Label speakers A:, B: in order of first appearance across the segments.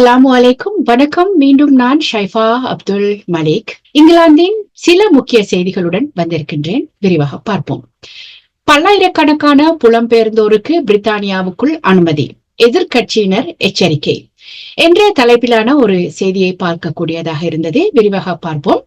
A: அலாம் வலைக்கும் வணக்கம். மீண்டும் நான் ஷைஃபா அப்துல் மலிக். இங்கிலாந்தின் சில முக்கிய செய்திகளுடன் வந்திருக்கின்றேன். விரிவாக பார்ப்போம். பல்லாயிரக்கணக்கான புலம்பெயர்ந்தோருக்கு பிரித்தானியாவுக்குள் அனுமதி. எதிர்க்கட்சியினர் எச்சரிக்கை. என்ற தலைப்பிலான ஒரு செய்தியை பார்க்கக்கூடியதாக இருந்தது. விரிவாக பார்ப்போம்.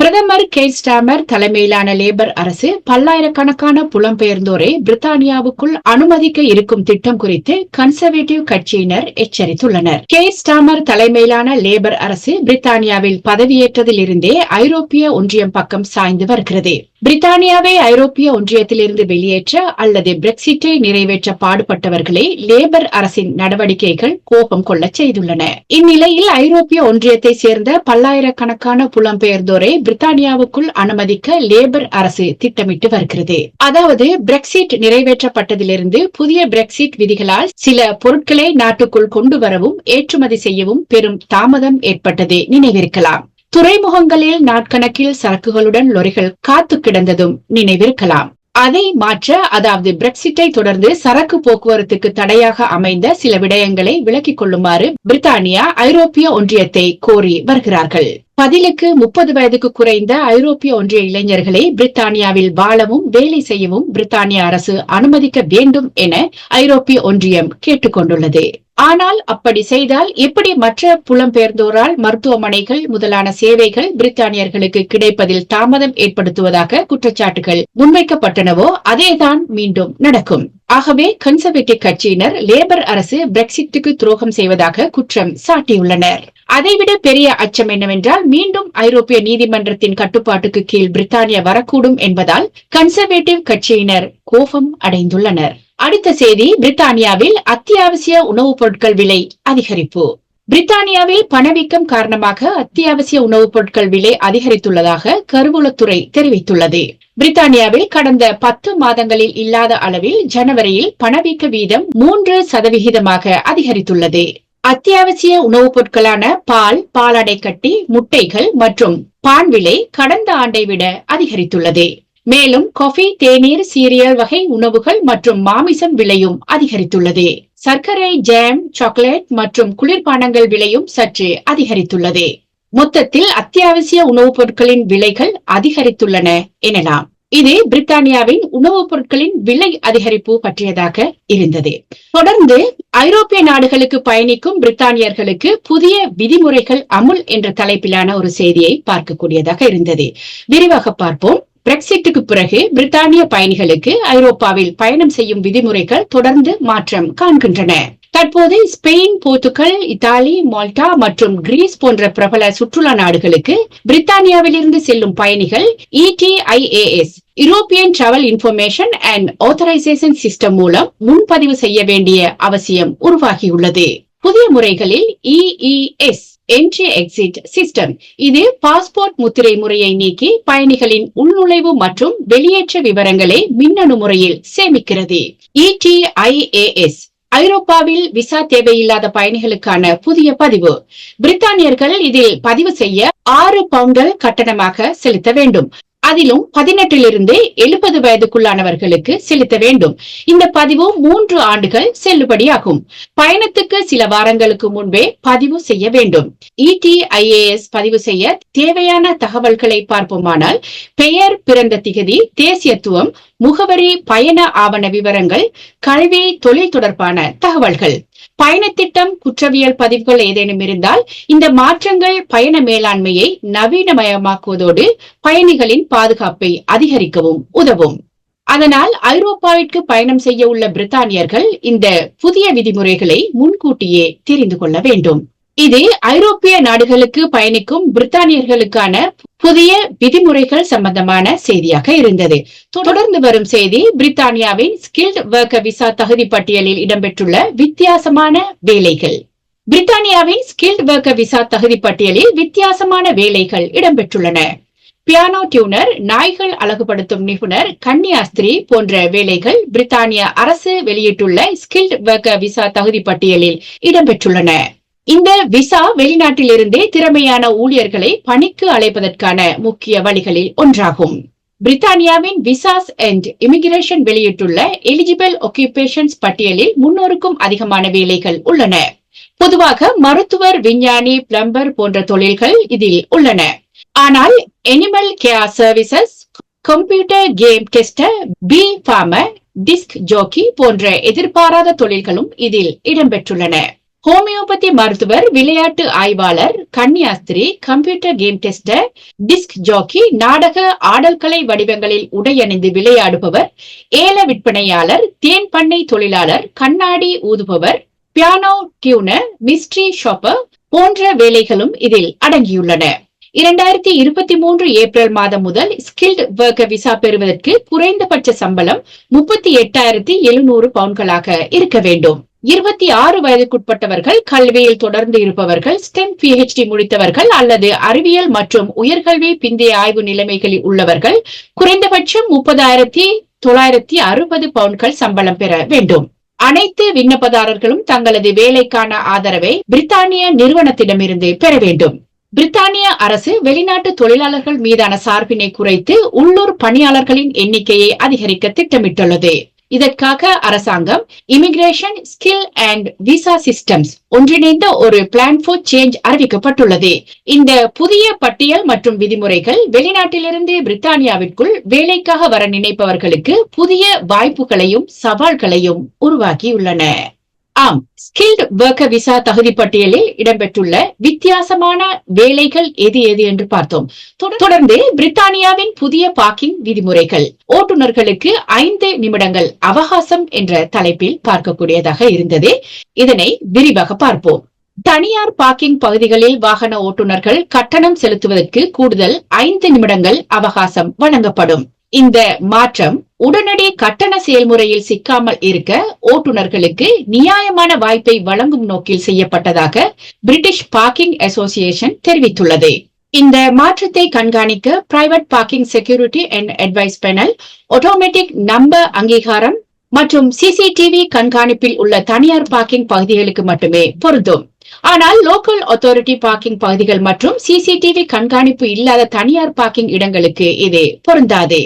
A: பிரதமர் கேட் ஸ்டாமர் தலைமையிலான லேபர் அரசு பல்லாயிரக்கணக்கான புலம்பெயர்ந்தோரை பிரித்தானியாவுக்குள் அனுமதிக்க இருக்கும் திட்டம் குறித்து கன்சர்வேட்டிவ் கட்சியினர் எச்சரித்துள்ளனர். கேட் ஸ்டாமர் தலைமையிலான லேபர் அரசு பிரித்தானியாவில் பதவியேற்றதிலிருந்தே ஐரோப்பிய ஒன்றியம் பக்கம் சாய்ந்து வருகிறது. பிரித்தானியாவை ஐரோப்பிய ஒன்றியத்திலிருந்து வெளியேற்ற அல்லது பிரெக்சிட்டை நிறைவேற்ற பாடுபட்டவர்களை லேபர் அரசின் நடவடிக்கைகள் கோபம் கொள்ளச் செய்துள்ளன. இந்நிலையில் ஐரோப்பிய ஒன்றியத்தை சேர்ந்த பல்லாயிரக்கணக்கான புலம்பெயர்ந்தோரை பிரித்தானியாவுக்குள் அனுமதிக்க லேபர் அரசு திட்டமிட்டு வருகிறது. அதாவது பிரெக்சிட் நிறைவேற்றப்பட்டதிலிருந்து புதிய பிரெக்சிட் விதிகளால் சில பொருட்களை நாட்டுக்குள் கொண்டு வரவும் ஏற்றுமதி செய்யவும் பெரும் தாமதம் ஏற்பட்டது நினைவிருக்கலாம். துறைமுகங்களில் நாட்கணக்கில் சரக்குகளுடன் லொரிகள் காத்து கிடந்ததும் நினைவிருக்கலாம். அதை மாற்ற அதாவது பிரெக்சிட்டை தொடர்ந்து சரக்கு போக்குவரத்துக்கு தடையாக அமைந்த சில விடயங்களை விலக்கிக் கொள்ளுமாறு பிரித்தானியா ஐரோப்பிய ஒன்றியத்தை கோரி வருகிறார்கள். பதிலுக்கு முப்பது வயதுக்கு குறைந்த ஐரோப்பிய ஒன்றிய இளைஞர்களை பிரித்தானியாவில் வாழவும் வேலை செய்யவும் பிரித்தானிய அரசு அனுமதிக்க வேண்டும் என ஐரோப்பிய ஒன்றியம் கேட்டுக்கொண்டுள்ளது. ஆனால் அப்படி செய்தால் எப்படி மற்ற புலம்பெயர்ந்தோரால் மருத்துவமனைகள் முதலான சேவைகள் பிரித்தானியர்களுக்கு கிடைப்பதில் தாமதம் ஏற்படுத்துவதாக குற்றச்சாட்டுகள் முன்வைக்கப்பட்டனவோ அதேதான் மீண்டும் நடக்கும். ஆகவே கன்சர்வேட்டிவ் கட்சியினர் லேபர் அரசு பிரெக்சிட்டுக்கு துரோகம் செய்வதாக குற்றம் சாட்டியுள்ளனர். அதைவிட பெரிய அச்சம் என்னவென்றால் மீண்டும் ஐரோப்பிய நீதிமன்றத்தின் கட்டுப்பாட்டுக்கு கீழ் பிரித்தானியா வரக்கூடும் என்பதால் கன்சர்வேட்டிவ் கட்சியினர் கோபம் அடைந்துள்ளனர். அடுத்த செய்தி பிரித்தானியாவில் அத்தியாவசிய உணவுப் பொருட்கள் விலை அதிகரிப்பு. பிரித்தானியாவில் பணவீக்கம் காரணமாக அத்தியாவசிய உணவுப் பொருட்கள் விலை அதிகரித்துள்ளதாக கருவூலத்துறை தெரிவித்துள்ளது. பிரித்தானியாவில் கடந்த பத்து மாதங்களில் இல்லாத அளவில் ஜனவரியில் பணவீக்க வீதம் மூன்று சதவிகிதமாக அதிகரித்துள்ளது. அத்தியாவசிய உணவுப் பொருட்களான பால் பாலாடை கட்டி முட்டைகள் மற்றும் பான் விலை கடந்த ஆண்டை விட அதிகரித்துள்ளது. மேலும் காஃபி தேநீர் சீரியல் வகை உணவுகள் மற்றும் மாமிசம் விலையும் அதிகரித்துள்ளது. சர்க்கரை ஜாம் சாக்லேட் மற்றும் குளிர்பானங்கள் விலையும் சற்று அதிகரித்துள்ளது. மொத்தத்தில் அத்தியாவசிய உணவுப் பொருட்களின் விலைகள் அதிகரித்துள்ளன எனலாம். இது பிரித்தானியாவின் உணவுப் பொருட்களின் விலை அதிகரிப்பு பற்றியதாக இருந்தது. தொடர்ந்து ஐரோப்பிய நாடுகளுக்கு பயணிக்கும் பிரித்தானியர்களுக்கு புதிய விதிமுறைகள் அமுல் என்ற தலைப்பிலான ஒரு செய்தியை பார்க்கக்கூடியதாக இருந்தது. விரிவாக பார்ப்போம். பிரெக்சிட்டுக்கு பிறகு பிரித்தானிய பயணிகளுக்கு ஐரோப்பாவில் பயணம் செய்யும் விதிமுறைகள் தொடர்ந்து மாற்றம் காண்கின்றன. தற்போது ஸ்பெயின் போர்த்துகல் இத்தாலி மால்டா மற்றும் கிரீஸ் போன்ற பிரபல சுற்றுலா நாடுகளுக்கு பிரித்தானியாவிலிருந்து செல்லும் பயணிகள் ETIAS European travel information and authorisation system மூலம் முன்பதிவு செய்ய வேண்டிய அவசியம் உருவாகியுள்ளது. புதிய முறைகளில் இஇஎஸ் என்ட்ரி எக்ஸிட் சிஸ்டம் இது பாஸ்போர்ட் முத்திரை முறையை நீக்கி பயணிகளின் உள்நுழைவு மற்றும் வெளியேற்ற விவரங்களை மின்னணு முறையில் சேமிக்கிறது. இடிஐஏஎஸ் ஐரோப்பாவில் விசா தேவையில்லாத பயணிகளுக்கான புதிய பதிவு. பிரித்தானியர்கள் இதில் பதிவு செய்ய ஆறு பவுண்டல் கட்டணமாக செலுத்த வேண்டும். அதிலும் பதினெட்டிலிருந்து எழுபது வயதுக்குள்ளானவர்களுக்கு செலுத்த வேண்டும். இந்த பதிவு மூன்று ஆண்டுகள் செல்லுபடியாகும். பயணத்துக்கு சில வாரங்களுக்கு முன்பே பதிவு செய்ய வேண்டும். இடிஐஏஎஸ் பதிவு செய்ய தேவையான தகவல்களை பார்ப்போமானால் பெயர் பிறந்த திகதி தேசியத்துவம் முகவரி பயண ஆவண விவரங்கள் கல்வி தொழில் தொடர்பான தகவல்கள். பயணத்திட்டம் குற்றவியல் பதிவுகள் ஏதேனும் இருந்தால் இந்த மாற்றங்கள் பயண மேலாண்மையை நவீனமயமாக்குவதோடு பயணிகளின் பாதுகாப்பை அதிகரிக்கவும் உதவும். அதனால் ஐரோப்பாவிற்கு பயணம் செய்ய உள்ள பிரித்தானியர்கள் இந்த புதிய விதிமுறைகளை முன்கூட்டியே தெரிந்து கொள்ள வேண்டும். இது ஐரோப்பிய நாடுகளுக்கு பயணிக்கும் பிரித்தானியர்களுக்கான புதிய விதிமுறைகள் சம்பந்தமான செய்தியாக இருந்தது. தொடர்ந்து வரும் செய்தி பிரித்தானியாவின் ஸ்கில்ட் ஒர்க்கர் விசா தகுதி பட்டியலில் இடம்பெற்றுள்ள வித்தியாசமான வேலைகள். பிரித்தானியாவின் ஸ்கில்ட் வர்க்க விசா தகுதி பட்டியலில் வித்தியாசமான வேலைகள் இடம்பெற்றுள்ளன. பியானோ டியூனர் நாய்கள் அழகுபடுத்தும் நிபுணர் கன்னியாஸ்திரி போன்ற வேலைகள் பிரித்தானிய அரசு வெளியிட்டுள்ள ஸ்கில்ட் ஒர்க்கர் விசா தகுதி பட்டியலில் இடம்பெற்றுள்ளன. இந்த விசா வெளிநாட்டிலிருந்தே திறமையான ஊழியர்களை பணிக்கு அழைப்பதற்கான முக்கிய வழிகளில் ஒன்றாகும். பிரித்தானியாவின் விசாஸ் அண்ட் இமிகிரேஷன் வெளியிட்டுள்ள எலிஜிபிள் ஒக்குபேஷன்ஸ் பட்டியலில் முன்னூறுக்கும் அதிகமான வேலைகள் உள்ளன. பொதுவாக மருத்துவர் விஞ்ஞானி பிளம்பர் போன்ற தொழில்கள் இதில் உள்ளன. ஆனால் animal care services computer game tester performer disc jockey போன்ற எதிர்பாராத தொழில்களும் இதில் இடம்பெற்றுள்ளன. ஹோமியோபதி மருத்துவர் விளையாட்டு ஆய்வாளர் கன்னியாஸ்திரி computer game tester disc jockey நாடக ஆடல்கலை வடிவங்களில் உடையணிந்து விளையாடுபவர் ஏல விற்பனையாளர் தேன் பண்ணை தொழிலாளர் கண்ணாடி ஊதுபவர் பியானோ டியூனர் மிஸ்ட்ரி ஷாப்பர் போன்ற வேலைகளும் இதில் அடங்கியுள்ளன. இரண்டாயிரத்தி இருபத்தி மூன்று ஏப்ரல் மாதம் முதல் ஸ்கில்ட் ஒர்க்கர் விசா பெறுவதற்கு குறைந்தபட்ச சம்பளம் முப்பத்தி எட்டாயிரத்தி எழுநூறு பவுன்களாக இருக்க வேண்டும். இருபத்தி ஆறு வயதுக்குட்பட்டவர்கள் கல்வியில் தொடர்ந்து இருப்பவர்கள் ஸ்டெம் பிஹெச்டி முடித்தவர்கள் அல்லது அறிவியல் மற்றும் உயர்கல்வி பிந்தைய ஆய்வு நிலைமைகளில் உள்ளவர்கள் குறைந்தபட்சம் முப்பதாயிரத்தி தொள்ளாயிரத்தி அறுபது பவுன்கள் சம்பளம் பெற வேண்டும். அனைத்து விண்ணப்பதாரர்களும் தங்களது வேலைக்கான ஆதரவை பிரித்தானிய நிறுவனத்திடமிருந்து பெற வேண்டும். பிரித்தானிய அரசு வெளிநாட்டு தொழிலாளர்கள் மீதான சார்பினை குறைத்து உள்ளூர் பணியாளர்களின் எண்ணிக்கையை அதிகரிக்க திட்டமிட்டுள்ளது. இதற்காக அரசாங்கம் immigration skill and visa systems ஒன்றிணைந்த ஒரு பிளான் ஃபார் சேஞ்ச் அறிவிக்கப்பட்டுள்ளது. இந்த புதிய பட்டியல் மற்றும் விதிமுறைகள் வெளிநாட்டிலிருந்து பிரித்தானியாவிற்குள் வேலைக்காக வர நினைப்பவர்களுக்கு புதிய வாய்ப்புகளையும் சவால்களையும் உருவாக்கியுள்ளன. ஆம். ஸ்கில்ட் ஒர்க்கர் விசா தகுதி பட்டியலில் இடம்பெற்றுள்ள வித்தியாசமான வேலைகள் எது எது என்று பார்த்தோம். தொடர்ந்து பிரித்தானியாவின் புதிய பார்க்கிங் விதிமுறைகள். ஓட்டுநர்களுக்கு ஐந்து நிமிடங்கள் அவகாசம் என்ற தலைப்பில் பார்க்கக்கூடியதாக இருந்தது. இதனை விரிவாக பார்ப்போம். தனியார் பார்க்கிங் பகுதிகளில் வாகன ஓட்டுநர்கள் கட்டணம் செலுத்துவதற்கு கூடுதல் ஐந்து நிமிடங்கள் அவகாசம் வழங்கப்படும். இந்த மாற்றம் உடனடி கட்டண செயல்முறையில் சிக்காமல் இருக்க ஓட்டுநர்களுக்கு நியாயமான வாய்ப்பை வழங்கும் நோக்கில் செய்யப்பட்டதாக பிரிட்டிஷ் பார்க்கிங் அசோசியேஷன் தெரிவித்துள்ளது. இந்த மாற்றத்தை கண்காணிக்க private parking security and advice panel automatic number அங்கீகாரம் மற்றும் சிசிடிவி கண்காணிப்பில் உள்ள தனியார் பார்க்கிங் பகுதிகளுக்கு மட்டுமே பொருந்தும். ஆனால் லோக்கல் அத்தாரிட்டி பார்க்கிங் பகுதிகள் மற்றும் சிசிடிவி கண்காணிப்பு இல்லாத தனியார் பார்க்கிங் இடங்களுக்கு இது பொருந்தாது.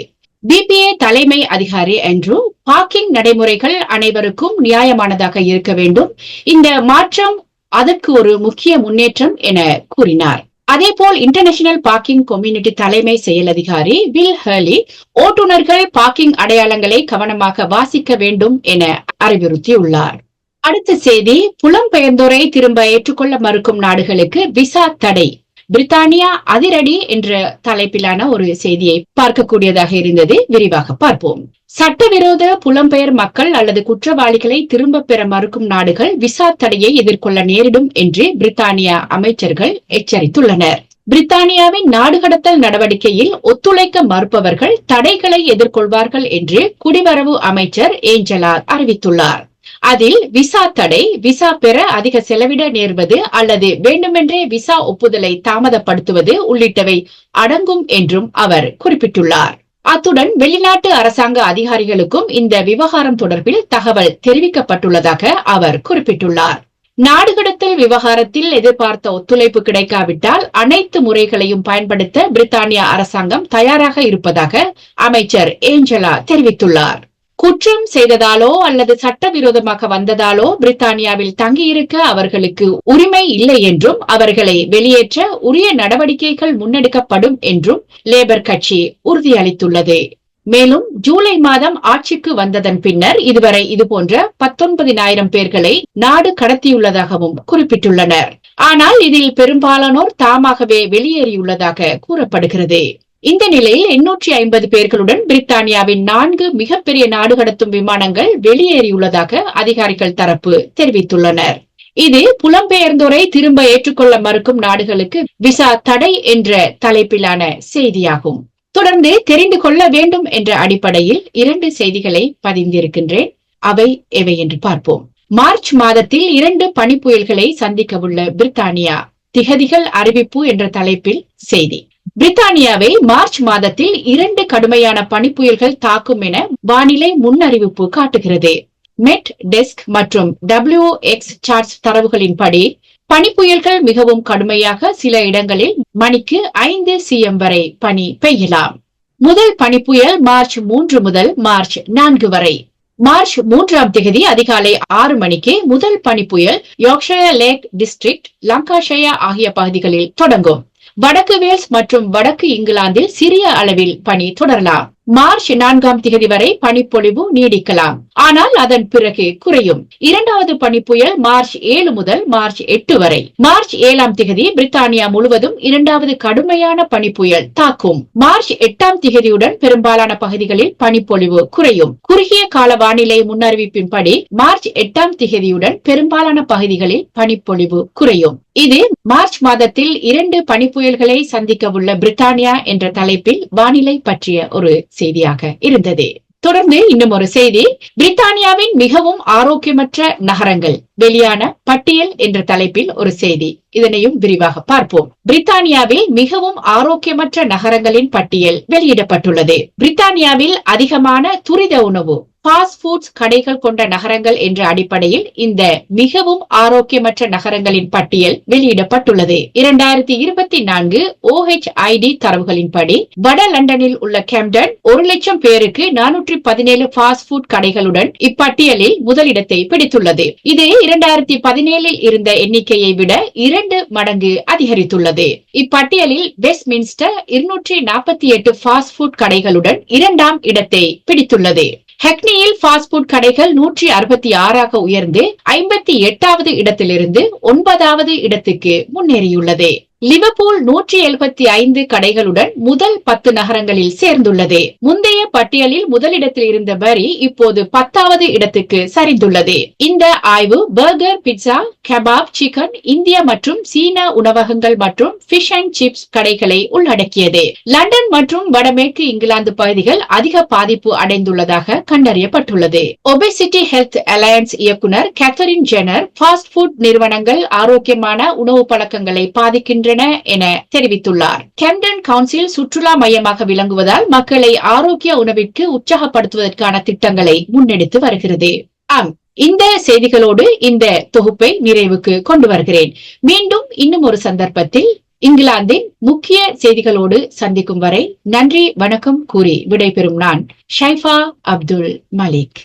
A: பிபிஏ தலைமை அதிகாரி என்று பார்க்கிங் நடைமுறைகள் அனைவருக்கும் நியாயமானதாக இருக்க வேண்டும். இந்த மாற்றம் அதற்கு ஒரு முக்கிய முன்னேற்றம் என கூறினார். அதேபோல் இன்டர்நேஷனல் பார்க்கிங் கம்யூனிட்டி தலைமை செயல் அதிகாரி வில் ஹர்லி ஓட்டுநர்கள் பார்க்கிங் அடையாளங்களை கவனமாக வாசிக்க வேண்டும் என அறிவுறுத்தியுள்ளார். அடுத்த செய்தி புலம்பெயர்ந்தோரை திரும்ப ஏற்றுக்கொள்ள மறுக்கும் நாடுகளுக்கு விசா தடை. பிரித்தானியா அதிரடி என்ற தலைப்பிலான ஒரு செய்தியை பார்க்கக்கூடியதாக இருந்தது. விரிவாக பார்ப்போம். சட்டவிரோத புலம்பெயர் மக்கள் அல்லது குற்றவாளிகளை திரும்ப பெற மறுக்கும் நாடுகள் விசா தடையை எதிர்கொள்ள நேரிடும் என்று பிரித்தானியா அமைச்சர்கள் எச்சரித்துள்ளனர். பிரித்தானியாவின் நாடு கடத்தல் நடவடிக்கையில் ஒத்துழைக்க மறுப்பவர்கள் தடைகளை எதிர்கொள்வார்கள் என்று குடிவரவு அமைச்சர் ஏஞ்சலா அறிவித்துள்ளார். அதில் விசா தடை விசா பெற அதிக செலவிட நேர்வது அல்லது வேண்டுமென்றே விசா ஒப்புதலை தாமதப்படுத்துவது உள்ளிட்டவை அடங்கும் என்றும் அவர் குறிப்பிட்டுள்ளார். அத்துடன் வெளிநாட்டு அரசாங்க அதிகாரிகளுக்கும் இந்த விவகாரம் தொடர்பில் தகவல் தெரிவிக்கப்பட்டுள்ளதாக அவர் குறிப்பிட்டுள்ளார். நாடு கடத்தல் விவகாரத்தில் எதிர்பார்த்த ஒத்துழைப்பு கிடைக்காவிட்டால் அனைத்து முறைகளையும் பயன்படுத்த பிரித்தானிய அரசாங்கம் தயாராக இருப்பதாக அமைச்சர் ஏஞ்சலா தெரிவித்துள்ளார். குற்றம் செய்ததாலோ அல்லது சட்டவிரோதமாக வந்ததாலோ பிரித்தானியாவில் தங்கியிருக்க அவர்களுக்கு உரிமை இல்லை என்றும் அவர்களை வெளியேற்ற உரிய நடவடிக்கைகள் முன்னெடுக்கப்படும் என்றும் லேபர் கட்சி உறுதியளித்துள்ளது. மேலும் ஜூலை மாதம் ஆட்சிக்கு வந்ததன் பின்னர் இதுவரை இதுபோன்ற பத்தொன்பதினாயிரம் பேர்களை நாடு கடத்தியுள்ளதாகவும் குறிப்பிட்டுள்ளனர். ஆனால் இதில் பெரும்பாலானோர் தாமாகவே வெளியேறியுள்ளதாக கூறப்படுகிறது. இந்த நிலையில் எண்ணூற்றி ஐம்பது பேர்களுடன் பிரித்தானியாவின் நான்கு மிகப்பெரிய நாடு கடத்தும் விமானங்கள் வெளியேறியுள்ளதாக அதிகாரிகள் தரப்பு தெரிவித்துள்ளனர். இது புலம்பெயர்ந்தோரை திரும்ப ஏற்றுக்கொள்ள மறுக்கும் நாடுகளுக்கு விசா தடை என்ற தலைப்பிலான செய்தியாகும். தொடர்ந்து தெரிந்து கொள்ள வேண்டும் என்ற அடிப்படையில் இரண்டு செய்திகளை பதிந்திருக்கின்றேன். அவை எவை என்று பார்ப்போம். மார்ச் மாதத்தில் இரண்டு பனிப்புயல்களை சந்திக்கவுள்ள பிரித்தானியா திகதிகள் அறிவிப்பு என்ற தலைப்பில் செய்தி. பிரித்தானியாவை மார்ச் மாதத்தில் இரண்டு கடுமையான பனிப்புயல்கள் தாக்கும் என வானிலை முன்னறிவிப்பு காட்டுகிறது. மெட் டெஸ்க் மற்றும் டபிள்யூ எக்ஸ் சார்ட்ஸ் தரவுகளின்படி பனிப்புயல்கள் மிகவும் கடுமையாக சில இடங்களில் மணிக்கு ஐந்து சிஎம் வரை பனி பெய்யலாம். முதல் பனிப்புயல் மார்ச் மூன்று முதல் மார்ச் நான்கு வரை. மார்ச் மூன்றாம் தேதி அதிகாலை ஆறு மணிக்கு முதல் பனிப்புயல் யோக்ஷயா லேக் டிஸ்ட்ரிக்ட் லங்காஷயா ஆகிய பகுதிகளில் தொடங்கும். வடக்கு வேல்ஸ் மற்றும் வடக்கு இங்கிலாந்தில் சிறிய அளவில் பனி தொடரலாம். மார்ச் நான்காம் தேதி வரை பனிப்பொழிவு நீடிக்கலாம். ஆனால் அதன் பிறகு குறையும். இரண்டாவது பனிப்புயல் மார்ச் ஏழு முதல் மார்ச் எட்டு வரை. மார்ச் ஏழாம் திகதி பிரித்தானியா முழுவதும் இரண்டாவது கடுமையான பனிப்புயல் தாக்கும். மார்ச் எட்டாம் திகதியுடன் பெரும்பாலான பகுதிகளில் பனிப்பொழிவு குறையும். குறுகிய கால வானிலை முன்னறிவிப்பின்படி மார்ச் எட்டாம் திகதியுடன் பெரும்பாலான பகுதிகளில் பனிப்பொழிவு குறையும். இது மார்ச் மாதத்தில் இரண்டு பனிப்புயல்களை சந்திக்க உள்ள பிரித்தானியா என்ற தலைப்பில் வானிலை பற்றிய ஒரு செய்தியாக இருந்தது. தொடர்ந்து இன்னும் ஒரு செய்தி. பிரித்தானியாவின் மிகவும் ஆரோக்கியமற்ற நகரங்கள் வெளியான பட்டியல் என்ற தலைப்பில் ஒரு செய்தி. இதனையும் விரிவாக பார்ப்போம். பிரித்தானியாவில் மிகவும் ஆரோக்கியமற்ற நகரங்களின் பட்டியல் வெளியிடப்பட்டுள்ளது. பிரித்தானியாவில் அதிகமான துரித உணவு ஃபாஸ்ட் ஃபுட்ஸ் கடைகள் கொண்ட நகரங்கள் என்ற அடிப்படையில் இந்த மிகவும் ஆரோக்கியமற்ற நகரங்களின் பட்டியல் வெளியிடப்பட்டுள்ளது. இரண்டாயிரத்தி இருபத்தி நான்கு ஓஹெச்ஐடி தரவுகளின்படி வட லண்டனில் உள்ள கேம்டன் ஒரு லட்சம் பேருக்கு நானூற்றி பதினேழு ஃபாஸ்ட் ஃபுட் கடைகளுடன் இப்பட்டியலில் முதலிடத்தை பிடித்துள்ளது. இது இரண்டாயிரத்தி பதினேழில் இருந்த எண்ணிக்கையை விட இரண்டு மடங்கு அதிகரித்துள்ளது. இப்பட்டியலில் வெஸ்ட்மின்ஸ்டர் இருநூற்றி நாற்பத்தி எட்டு ஃபாஸ்ட் ஃபுட் கடைகளுடன் இரண்டாம் இடத்தை பிடித்துள்ளது. ஹெக்னியில் ஃபாஸ்ட் ஃபுட் கடைகள் நூற்றி அறுபத்தி ஆறாக உயர்ந்து ஐம்பத்தி எட்டாவது இடத்திலிருந்து ஒன்பதாவது இடத்துக்கு முன்னேறியுள்ளது. லிவர்பூல் நூற்றி எழுபத்தி ஐந்து கடைகளுடன் முதல் பத்து நகரங்களில் சேர்ந்துள்ளது. முந்தைய பட்டியலில் முதலிடத்தில் இருந்த பரி இப்போது பத்தாவது இடத்துக்கு சரிந்துள்ளது. இந்த ஆய்வு பர்கர் பிட்சா கபாப் சிக்கன் இந்திய மற்றும் சீன உணவகங்கள் மற்றும் பிஷ் அண்ட் சிப்ஸ் கடைகளை உள்ளடக்கியது. லண்டன் மற்றும் வடமேற்கு இங்கிலாந்து பகுதிகள் அதிக பாதிப்பு அடைந்துள்ளதாக கண்டறியப்பட்டுள்ளது. ஒபேசிட்டி ஹெல்த் அலையன்ஸ் இயக்குனர் கேத்தரின் ஜெனர் ஃபாஸ்ட் ஃபுட் நிறுவனங்கள் ஆரோக்கியமான உணவு பழக்கங்களை பாதிக்கின்ற பாதிக்கின்றன என தெரிவித்துள்ளார். கெம்டன் கவுன்சில் சுற்றுலா மையமாக விளங்குவதால் மக்களை ஆரோக்கிய உணவிற்கு உற்சாகப்படுத்துவதற்கான திட்டங்களை முன்னெடுத்து வருகிறது. ஆம் இந்த செய்திகளோடு இந்த தொகுப்பை நிறைவுக்கு கொண்டு வருகிறேன். மீண்டும் இன்னும் ஒரு சந்தர்ப்பத்தில் இங்கிலாந்தின் முக்கிய செய்திகளோடு சந்திக்கும் வரை நன்றி வணக்கம் கூறி விடைபெறும் நான் ஷைஃபா அப்துல் மலிக்.